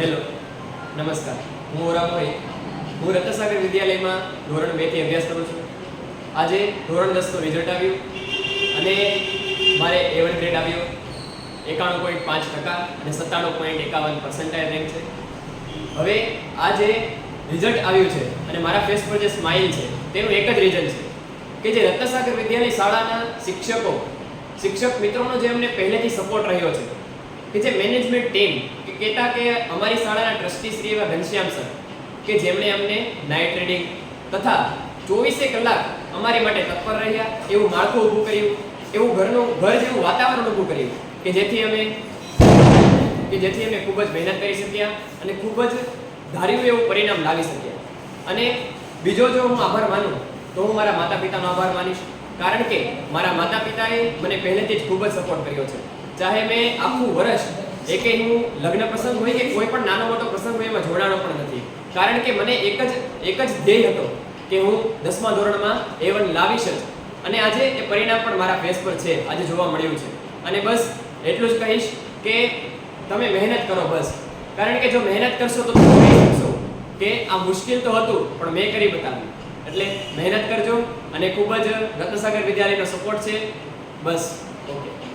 Hello, નમસ્કાર. હું ઓરાભાઈ હું રત્નસાગર વિદ્યાલયમાં ધોરણ બેથી અભ્યાસ કરું છું. આજે ધોરણ દસનું રિઝલ્ટ આવ્યું અને મારે એવન ગ્રેડ આવ્યો. એકાણું પોઈન્ટ પાંચ ટકા અને સત્તાણું પોઈન્ટ એકાવન પર્સન્ટાઇલ રેન્ક છે. હવે આ જે રિઝલ્ટ આવ્યું છે અને મારા ફેસ પર જે સ્માઇલ છે, તેનું એક જ રીઝન છે કે જે રત્નસાગર વિદ્યાલય શાળાના શિક્ષકો, શિક્ષક મિત્રોનો જે અમને પહેલેથી સપોર્ટ રહ્યો છે કે જે મેનેજમેન્ટ ટીમ કે કહેતા કે અમારી શાળાના ટ્રસ્ટી શ્રી એવા ઘનશ્યામ સર કે જેમણે અમને નાઇટ રીડિંગ તથા ચોવીસે કલાક અમારી માટે તત્પર રહ્યા, એવું માળખું ઊભું કર્યું, એવું ઘરનું, ઘર જેવું વાતાવરણ ઊભું કર્યું, કે જેથી અમે, કે જેથી અમે ખૂબ જ મહેનત કરી શક્યા અને ખૂબ જ ધાર્યું એવું પરિણામ લાવી શક્યા. અને બીજો જો હું આભાર માનું, તો હું મારા માતા પિતાનો આભાર માનીશ, કારણ કે મારા માતા પિતાએ મને પહેલેથી જ ખૂબ જ સપોર્ટ કર્યો છે. ચાહે મેં આખું વર્ષ એકે હું લગ્ન પ્રસંગ હોય કે કોઈ પણ નાનો મોટો પ્રસંગ હોય એમાં જોડાણો પણ નથી. કારણ કે મને એક જ એક જ ધ્યેય હતો કે હું દસમા ધોરણમાં એ વન લાવીશ જ. અને આજે એ પરિણામ પણ મારા ફેસ પર છે. આજે જોવા મળ્યું છે. અને બસ એટલું જ કહીશ કે તમે મહેનત કરો બસ. કારણ કે જો મહેનત કરશો તો તમે કહી શકશો. કે આ મુશ્કેલ તો હતું, પણ મેં કરી બતાવ્યું. એટલે મહેનત કરજો અને ખૂબ જ રત્નસાગર વિદ્યાલયનો સપોર્ટ છે. બસ ઓકે